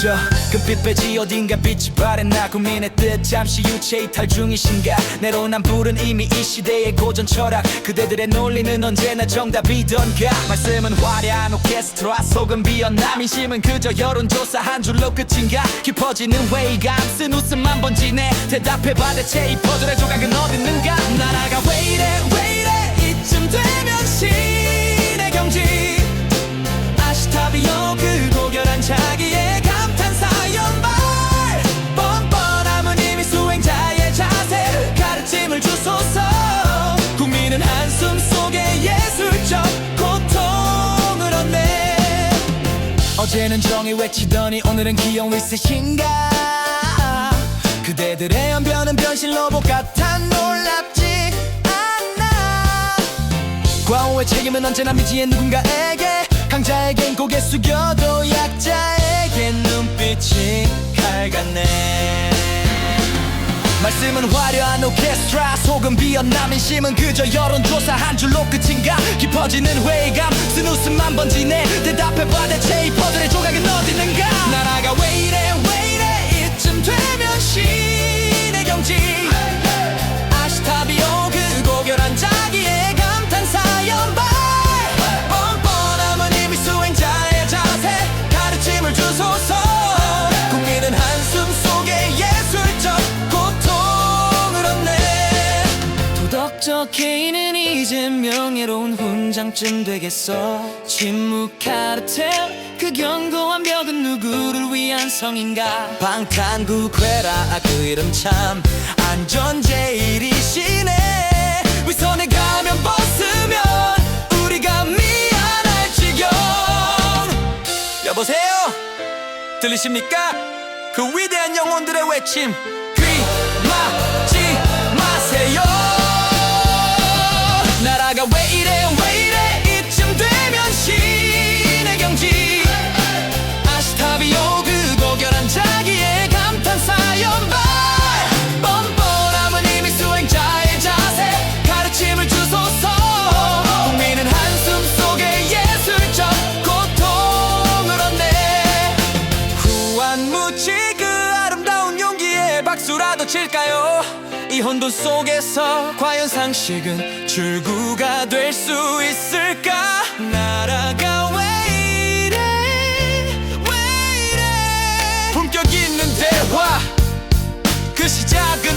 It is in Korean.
저 금빛 배지 어딘가 빛이 바랬나 고민했듯 잠시 유체 이탈 중이신가. 내로남불은 이미 이 시대의 고전 철학. 그대들의 논리는 언제나 정답이던가. 말씀은 화려한 오케스트라 속은 비었나 민심은 그저 여론조사 한 줄로 끝인가. 깊어지는 회의감 쓴 웃음만 번지네 대답해봐 대체 이 퍼즐의 조각 어제는 정의 외치더니 오늘은 기용 리셋인가. 그대들의 연변은 변신 로봇 같아 놀랍지 않아. 과오의 책임은 언제나 미지의 누군가에게 강자에겐 고개 숙여도 약자에겐 눈빛이 칼같네 말씀은 화려한 오케스트라 속은 비었나 민심은 그저 여론조사 한 줄로 끝인가? 깊어지는 회의감 쓴 웃음만 번지네. 대답해봐 대체 이 퍼즐의 조각은 어딨는가 나라가 개인은 이제 명예로운 훈장쯤 되겠어. 침묵하르텔 그 견고한 벽은 누구를 위한 성인가? 방탄국회라 그 이름 참 안전 제일이시네. 위선에 가면 벗으면 우리가 미안할 지경. 여보세요? 들리십니까? 그 위대한 영혼들의 외침 후한무치 그 아름다운 용기에 박수라도 칠까요? 이 혼돈 속에서 과연 상식은 출구가 될 수 있을까? 나라가 왜 이래? 왜 이래? 품격 있는 대화. 그 시작은